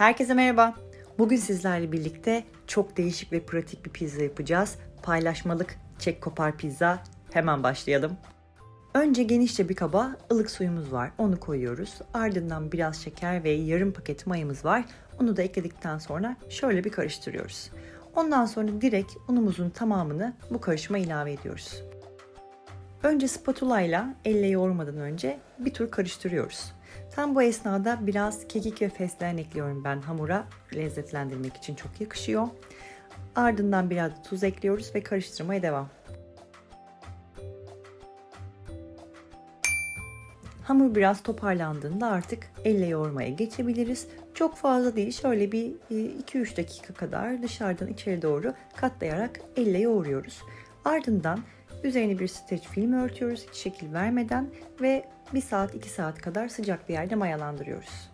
Herkese merhaba. Bugün sizlerle birlikte çok değişik ve pratik bir pizza yapacağız. Paylaşmalık çek kopar pizza. Hemen başlayalım. Önce genişçe bir kaba ılık suyumuz var. Onu koyuyoruz. Ardından biraz şeker ve yarım paket mayamız var. Onu da ekledikten sonra şöyle bir karıştırıyoruz. Ondan sonra direkt unumuzun tamamını bu karışıma ilave ediyoruz. Önce spatula ile elle yoğurmadan önce bir tur karıştırıyoruz. Tam bu esnada biraz kekik ve fesleğen ekliyorum ben hamura lezzetlendirmek için çok yakışıyor. Ardından biraz tuz ekliyoruz ve karıştırmaya devam. Hamur biraz toparlandığında artık elle yoğurmaya geçebiliriz. Çok fazla değil şöyle bir 2-3 dakika kadar dışarıdan içeri doğru katlayarak elle yoğuruyoruz. Ardından üzerine bir streç film örtüyoruz hiç şekil vermeden ve 1 saat 2 saat kadar sıcak bir yerde mayalandırıyoruz.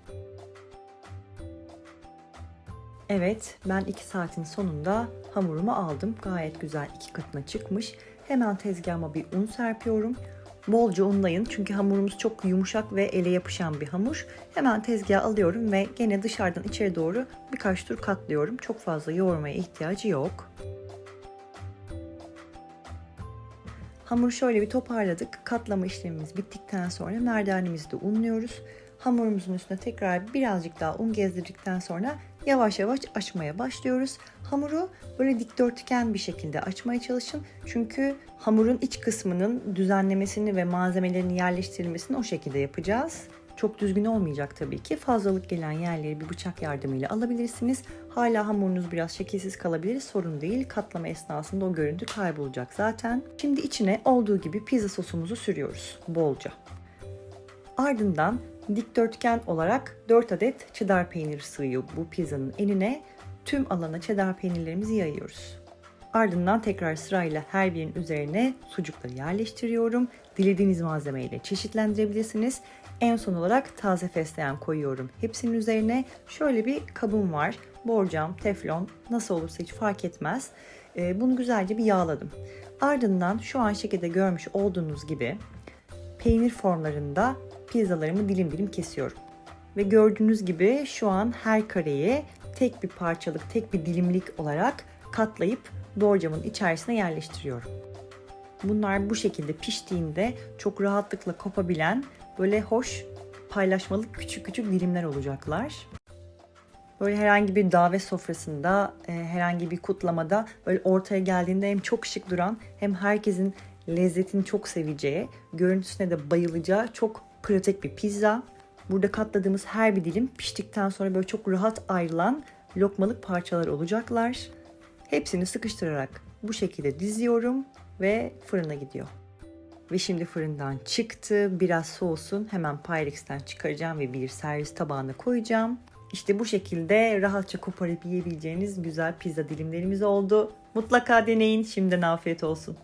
Evet ben 2 saatin sonunda hamurumu aldım. Gayet güzel iki katına çıkmış. Hemen tezgahıma bir un serpiyorum. Bolca unlayın çünkü hamurumuz çok yumuşak ve ele yapışan bir hamur. Hemen tezgaha alıyorum ve gene dışarıdan içeri doğru birkaç tur katlıyorum. Çok fazla yoğurmaya ihtiyacı yok. Hamuru şöyle bir toparladık. Katlama işlemimiz bittikten sonra merdanemizi de unluyoruz. Hamurumuzun üstüne tekrar birazcık daha un gezdirdikten sonra yavaş yavaş açmaya başlıyoruz. Hamuru böyle dikdörtgen bir şekilde açmaya çalışın. Çünkü hamurun iç kısmının düzenlemesini ve malzemelerin yerleştirilmesini o şekilde yapacağız. Çok düzgün olmayacak tabii ki. Fazlalık gelen yerleri bir bıçak yardımıyla alabilirsiniz. Hala hamurunuz biraz şekilsiz kalabilir. Sorun değil. Katlama esnasında o görüntü kaybolacak zaten. Şimdi içine olduğu gibi pizza sosumuzu sürüyoruz bolca. Ardından dikdörtgen olarak 4 adet cheddar peynir sığıyor bu pizzanın enine. Tüm alana cheddar peynirlerimizi yayıyoruz. Ardından tekrar sırayla her birinin üzerine sucukları yerleştiriyorum. Dilediğiniz malzemeyle çeşitlendirebilirsiniz. En son olarak taze fesleğen koyuyorum. Hepsinin üzerine şöyle bir kabım var. Borcam, teflon nasıl olursa hiç fark etmez. Bunu güzelce bir yağladım. Ardından şu an şekilde görmüş olduğunuz gibi peynir formlarında pizzalarımı dilim dilim kesiyorum. Ve gördüğünüz gibi şu an her kareyi tek bir parçalık, tek bir dilimlik olarak katlayıp borcamın içerisine yerleştiriyorum. Bunlar bu şekilde piştiğinde çok rahatlıkla kopabilen böyle hoş paylaşmalık küçük küçük dilimler olacaklar. Böyle herhangi bir davet sofrasında, herhangi bir kutlamada böyle ortaya geldiğinde hem çok şık duran hem herkesin lezzetini çok seveceği, görüntüsüne de bayılacağı çok pratik bir pizza. Burada katladığımız her bir dilim piştikten sonra böyle çok rahat ayrılan lokmalık parçalar olacaklar. Hepsini sıkıştırarak bu şekilde diziyorum ve fırına gidiyor. Ve şimdi fırından çıktı. Biraz soğusun. Hemen Pyrex'ten çıkaracağım ve bir servis tabağına koyacağım. İşte bu şekilde rahatça koparıp yiyebileceğiniz güzel pizza dilimlerimiz oldu. Mutlaka deneyin. Şimdiden afiyet olsun.